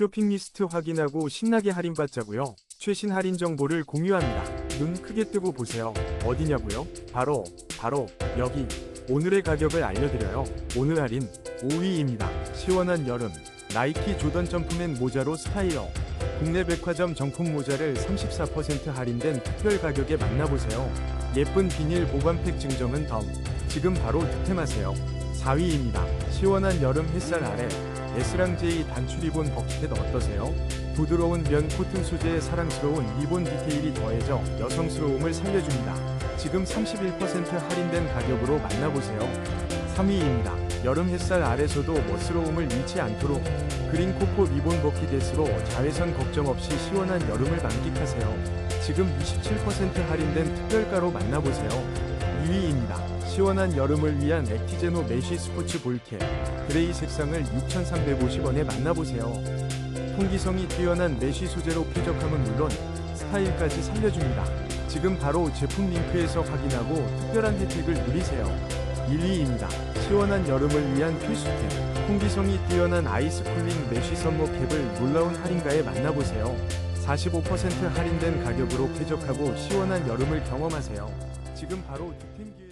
쇼핑 리스트 확인하고 신나게 할인받자고요. 최신 할인 정보를 공유합니다. 눈 크게 뜨고 보세요. 어디냐고요? 바로 바로 여기. 오늘의 가격을 알려드려요. 오늘 할인 5위입니다. 시원한 여름 나이키 조던 점프맨 모자로 스타일러 국내 백화점 정품 모자를 34% 할인된 특별 가격에 만나보세요. 예쁜 비닐 보관팩 증정은 덤. 지금 바로 득템하세요. 4위입니다. 시원한 여름 햇살 아래 J 단추 리본 버킷 어떠세요? 부드러운 면 코튼 소재의 사랑스러운 리본 디테일이 더해져 여성스러움을 살려줍니다. 지금 31% 할인된 가격으로 만나보세요. 3위입니다. 여름 햇살 아래서도 멋스러움을 잃지 않도록 그린 코코 리본 버킷에스로 자외선 걱정 없이 시원한 여름을 만끽하세요. 지금 27% 할인된 특별가로 만나보세요. 2위입니다. 시원한 여름을 위한 액티제노 메쉬 스포츠 볼캡 그레이 색상을 6,350원에 만나보세요. 통기성이 뛰어난 메쉬 소재로 쾌적함은 물론 스타일까지 살려줍니다. 지금 바로 제품 링크에서 확인하고 특별한 혜택을 누리세요. 1위입니다. 시원한 여름을 위한 필수템. 통기성이 뛰어난 아이스 쿨링 메쉬 썸머 캡을 놀라운 할인가에 만나보세요. 45% 할인된 가격으로 쾌적하고 시원한 여름을 경험하세요. 지금 바로 기회